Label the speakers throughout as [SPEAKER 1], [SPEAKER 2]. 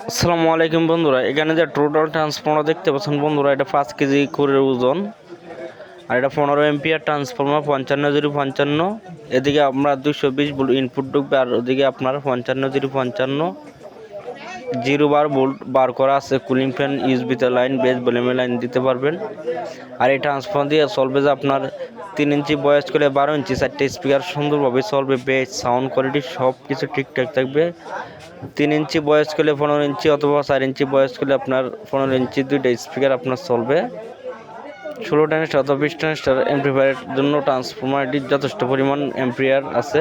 [SPEAKER 1] আসসালামু আলাইকুম বন্ধুরা, এখানে যে টোটাল ট্রান্সফর্মার দেখতে পাচ্ছেন বন্ধুরা, এটা পাঁচ কেজি করে ওজন। আর এটা পনেরো এমপিয়ার ট্রান্সফর্মার পঞ্চান্ন জিরো পঞ্চান্ন। এদিকে আপনার দুশো বিশ ইনপুট ঢুকবে, আর ওদিকে আপনার পঞ্চান্ন জিরো পঞ্চান্ন। জিরো বার বোল্ট বার করা আছে কুলিং ফ্যান ইউজবিতে লাইন বেজ ভলিউমে লাইন দিতে পারবেন। আর এই ট্রান্সফর্ম দিয়ে চলবে যে আপনার তিন ইঞ্চি বয়স করে বারো ইঞ্চি চারটে স্পিকার সুন্দরভাবে চলবে বেজ সাউন্ড কোয়ালিটি সব কিছু ঠিকঠাক থাকবে। তিন ইঞ্চি বয়স করলে পনেরো ইঞ্চি অথবা চার ইঞ্চি বয়স করলে আপনার পনেরো ইঞ্চি দুইটা স্পিকার আপনার চলবে ষোলো ট্রানস্টার অথবা বিশ ট্রানস্টার এমপ্লিফায়ারের জন্য ট্রান্সফরমারটির যথেষ্ট পরিমাণ এম্পিয়ার আছে।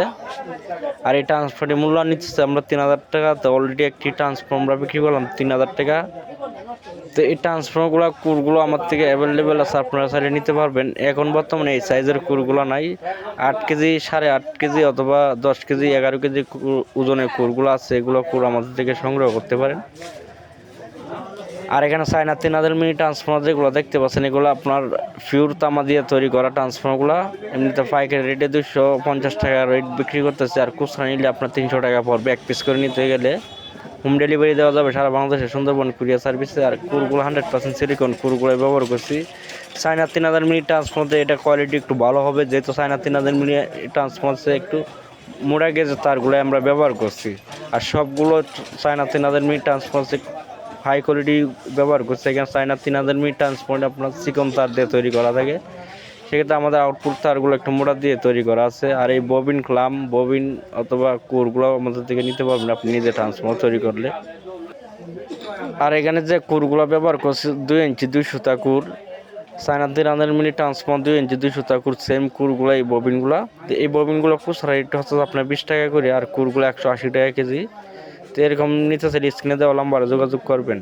[SPEAKER 1] আর এই ট্রান্সফারটি মূল্য নিচ্ছে আমরা তিন হাজার টাকা, তো অলরেডি একটি ট্রান্সফর্মার বিক্রি করলাম তিন হাজার টাকা। তো এই ট্রান্সফর্মারগুলো কুরগুলো আমার থেকে অ্যাভেলেবেল আছে, আপনারা সাইডে নিতে পারবেন। এখন বর্তমানে এই সাইজের কুরগুলো নাই। আট কেজি, সাড়ে আট কেজি অথবা দশ কেজি, এগারো কেজি ওজনের কুরগুলো আছে, এগুলো কুর আমাদের থেকে সংগ্রহ করতে পারেন। আর এখানে চায়না তিন হাজার মিনি ট্রান্সফর্মার যেগুলো দেখতে পাচ্ছেন, এগুলো আপনার পিওর তামা দিয়ে তৈরি করা ট্রান্সফর্মারগুলো এমনিতে পাইকারি রেটে দুশো পঞ্চাশ টাকা রেট বিক্রি করতেছে, আর খুচরা নিলে আপনার তিনশো টাকা পড়বে এক পিস করে নিতে গেলে। হোম ডেলিভারি দেওয়া যাবে সারা বাংলাদেশে, সুন্দরবন কুরিয়ার সার্ভিসে আর কুরগুলো হান্ড্রেড পার্সেন্ট সিলিকন কুরগুলো ব্যবহার করছি। চায়না তিন হাজার মিনি ট্রান্সফর্মার এটা কোয়ালিটি একটু ভালো হবে, যেহেতু চায়না তিন হাজার মিনি ট্রান্সফর্মার একটু মোড়া গেছে তারগুলো আমরা ব্যবহার করছি। আর সবগুলো চায়না তিন হাজার মিনি ট্রান্সফর্মার হাই কোয়ালিটি ব্যবহার করছে। এখানে চায়না তিন হাজার মিটার ট্রান্সপোর্ট আপনার চিকন তার দিয়ে তৈরি করা থাকে। সেক্ষেত্রে আমাদের আউটপুট তারগুলো একটু মোটা দিয়ে তৈরি করা আছে। আর এই ববিন ক্লাম ববিন অথবা কোরগুলো আমাদের থেকে নিতে পারবেন আপনি নিজে ট্রান্সফর্মার তৈরি করলে। আর এখানে যে কুরগুলো ব্যবহার করছে, দুই ইঞ্চি দুই সুতা কুর। চায়না তিন হাজার মিনিট ট্রান্সফর্মার দুই ইঞ্চি দুই সুতা কুর সেম কুরগুলো, এই ববিনগুলো এই ববিনগুলো খুচরা রেট হচ্ছে আপনার বিশ টাকা করে, আর কুরগুলো একশো আশি টাকা কেজি। তো এরকম নিতে চাইলে স্ক্রিনে দেওয়া নাম্বারে যোগাযোগ করবেন।